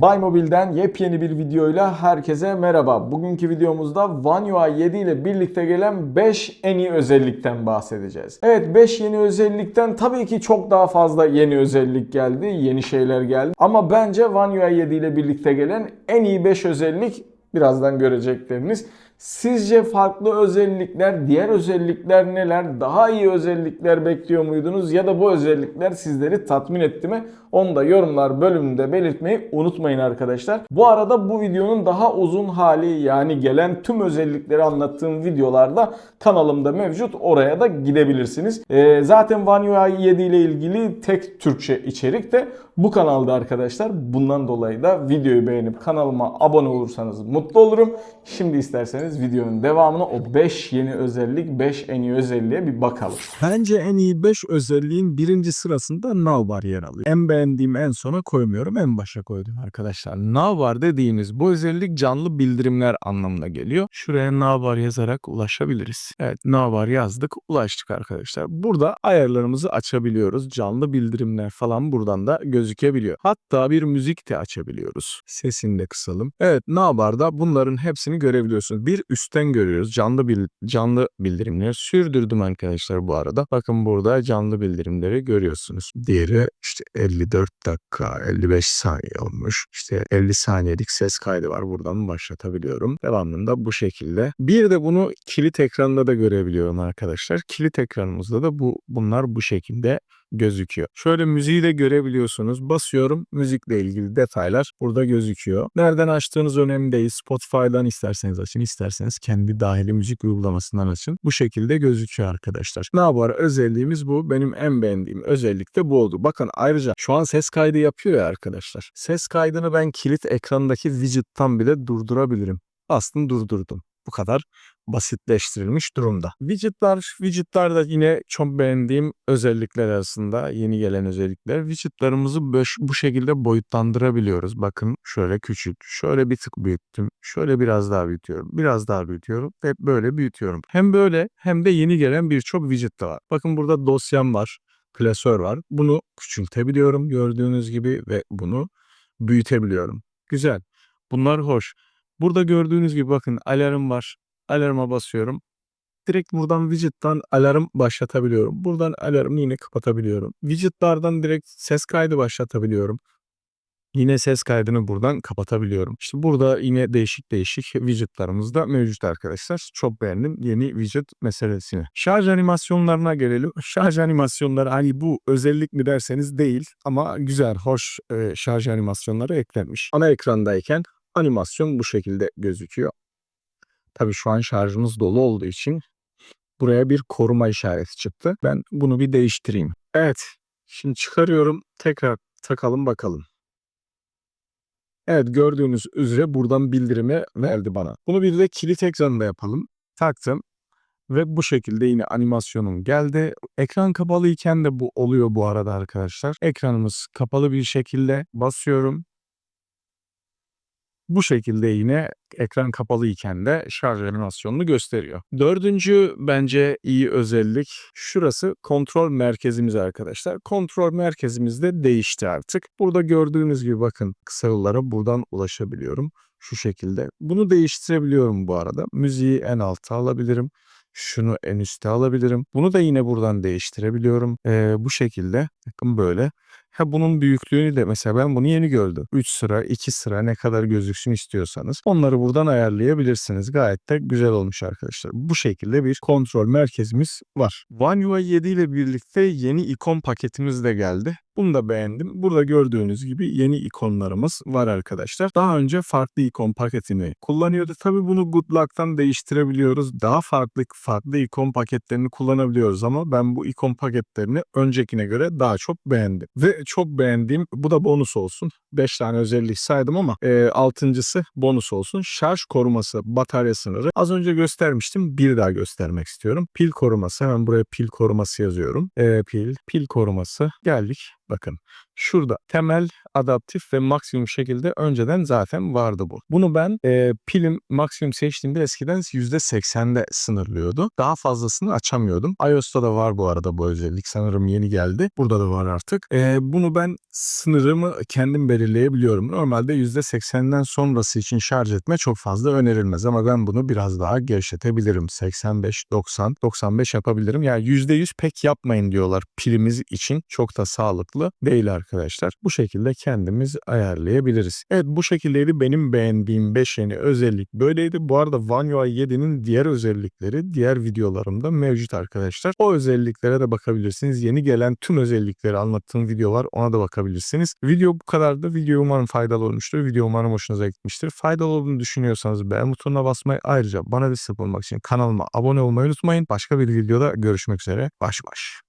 Buy Mobile'den yepyeni bir videoyla herkese merhaba. Bugünkü videomuzda One UI 7 ile birlikte gelen 5 en iyi özellikten bahsedeceğiz. Evet 5 yeni özellikten tabii ki çok daha fazla yeni özellik geldi, yeni şeyler geldi. Ama bence One UI 7 ile birlikte gelen en iyi 5 özellik birazdan görecekleriniz. Sizce farklı özellikler, diğer özellikler neler? Daha iyi özellikler bekliyor muydunuz? Ya da bu özellikler sizleri tatmin etti mi? Onu da yorumlar bölümünde belirtmeyi unutmayın arkadaşlar. Bu arada bu videonun daha uzun hali yani gelen tüm özellikleri anlattığım videolarda kanalımda mevcut. Oraya da gidebilirsiniz. Ee, zaten One UI 7 ile ilgili tek Türkçe içerik de bu kanalda arkadaşlar. Bundan dolayı da videoyu beğenip kanalıma abone olursanız mutlu olurum. Şimdi isterseniz videonun devamına o 5 yeni özellik, 5 en iyi özelliğe bir bakalım. Bence en iyi 5 özelliğin birinci sırasında Navbar yer alıyor. En beğendiğim en sona koymuyorum, en başa koydum arkadaşlar. Navbar dediğimiz bu özellik canlı bildirimler anlamına geliyor. Şuraya Navbar yazarak ulaşabiliriz. Evet Navbar yazdık, ulaştık arkadaşlar. Burada ayarlarımızı açabiliyoruz. Canlı bildirimler falan buradan da gözükebiliyor. Hatta bir müzik de açabiliyoruz. Sesini de kısalım. Evet Navbar'da bunların hepsini görebiliyorsunuz. Bir üstten görüyoruz. Canlı bil canlı bildirimleri sürdürdüm arkadaşlar bu arada. Bakın burada canlı bildirimleri görüyorsunuz. Diğeri işte 54 dakika 55 saniye olmuş. İşte 50 saniyelik ses kaydı var. Buradan başlatabiliyorum. Devamında bu şekilde. Bir de bunu kilit ekranda da görebiliyorum arkadaşlar. Kilit ekranımızda da bu bunlar bu şekilde gözüküyor. Şöyle müziği de görebiliyorsunuz. Basıyorum. Müzikle ilgili detaylar burada gözüküyor. Nereden açtığınız önemli değil. Spotify'dan isterseniz açın, isterseniz kendi dahili müzik uygulamasından açın. Bu şekilde gözüküyor arkadaşlar. Ne yapar? Özelliğimiz bu. Benim en beğendiğim özellik de bu oldu. Bakın ayrıca şu an ses kaydı yapıyor ya arkadaşlar. Ses kaydını ben kilit ekrandaki widget'tan bile durdurabilirim. Aslında durdurdum. Bu kadar basitleştirilmiş durumda. Widget'lar, widget'lar da yine çok beğendiğim özellikler arasında yeni gelen özellikler. Widget'larımızı bu şekilde boyutlandırabiliyoruz. Bakın şöyle küçült, şöyle bir tık büyüttüm, şöyle biraz daha büyütüyorum, biraz daha büyütüyorum ve böyle büyütüyorum. Hem böyle hem de yeni gelen birçok widget de var. Bakın burada dosyam var, klasör var. Bunu küçültebiliyorum gördüğünüz gibi ve bunu büyütebiliyorum. Güzel. Bunlar hoş. Burada gördüğünüz gibi bakın alarm var. Alarma basıyorum. Direkt buradan widget'tan alarm başlatabiliyorum. Buradan alarmı yine kapatabiliyorum. Widget'lardan direkt ses kaydı başlatabiliyorum. Yine ses kaydını buradan kapatabiliyorum. İşte burada yine değişik değişik widget'larımız da mevcut arkadaşlar. Çok beğendim yeni widget meselesini. Şarj animasyonlarına gelelim. Şarj animasyonları hani bu özellik mi derseniz değil ama güzel, hoş e, şarj animasyonları eklenmiş. Ana ekrandayken animasyon bu şekilde gözüküyor. Tabii şu an şarjımız dolu olduğu için buraya bir koruma işareti çıktı. Ben bunu bir değiştireyim. Evet. Şimdi çıkarıyorum. Tekrar takalım bakalım. Evet gördüğünüz üzere buradan bildirimi verdi bana. Bunu bir de kilit ekranında yapalım. Taktım. Ve bu şekilde yine animasyonum geldi. Ekran kapalıyken de bu oluyor bu arada arkadaşlar. Ekranımız kapalı bir şekilde basıyorum. Bu şekilde yine ekran kapalı iken de şarj animasyonunu gösteriyor. Dördüncü bence iyi özellik şurası kontrol merkezimiz arkadaşlar. Kontrol merkezimiz de değişti artık. Burada gördüğünüz gibi bakın kısa yollara buradan ulaşabiliyorum. Şu şekilde. Bunu değiştirebiliyorum bu arada. Müziği en alta alabilirim. Şunu en üste alabilirim. Bunu da yine buradan değiştirebiliyorum. Ee, bu şekilde bakın böyle. Ha bunun büyüklüğünü de mesela ben bunu yeni gördüm. 3 sıra, 2 sıra ne kadar gözüksün istiyorsanız onları buradan ayarlayabilirsiniz. Gayet de güzel olmuş arkadaşlar. Bu şekilde bir kontrol merkezimiz var. One UI 7 ile birlikte yeni ikon paketimiz de geldi. Bunu da beğendim. Burada gördüğünüz gibi yeni ikonlarımız var arkadaşlar. Daha önce farklı ikon paketini kullanıyordu. Tabii bunu Good Luck'tan değiştirebiliyoruz. Daha farklı farklı ikon paketlerini kullanabiliyoruz ama ben bu ikon paketlerini öncekine göre daha çok beğendim. Ve çok beğendiğim bu da bonus olsun. 5 tane özellik saydım ama e, altıncısı bonus olsun. Şarj koruması, batarya sınırı. Az önce göstermiştim. Bir daha göstermek istiyorum. Pil koruması. Hemen buraya pil koruması yazıyorum. E, pil, pil koruması. Geldik. Bakın şurada temel, adaptif ve maksimum şekilde önceden zaten vardı bu. Bunu ben e, pilim maksimum seçtiğimde eskiden %80'de sınırlıyordu. Daha fazlasını açamıyordum. iOS'ta da var bu arada bu özellik. Sanırım yeni geldi. Burada da var artık. E, bunu ben sınırımı kendim belirleyebiliyorum. Normalde %80'den sonrası için şarj etme çok fazla önerilmez ama ben bunu biraz daha gevşetebilirim. 85, 90, 95 yapabilirim. Yani %100 pek yapmayın diyorlar pilimiz için. Çok da sağlıklı değil arkadaşlar. Bu şekilde kendimiz ayarlayabiliriz. Evet bu şekildeydi benim beğendiğim 5 yeni özellik böyleydi. Bu arada One UI 7'nin diğer özellikleri diğer videolarımda mevcut arkadaşlar. O özelliklere de bakabilirsiniz. Yeni gelen tüm özellikleri anlattığım video var. Ona da bakabilirsiniz. Video bu kadardı. Video umarım faydalı olmuştur. Video umarım hoşunuza gitmiştir. Faydalı olduğunu düşünüyorsanız beğen butonuna basmayı ayrıca bana destek olmak için kanalıma abone olmayı unutmayın. Başka bir videoda görüşmek üzere. Baş baş.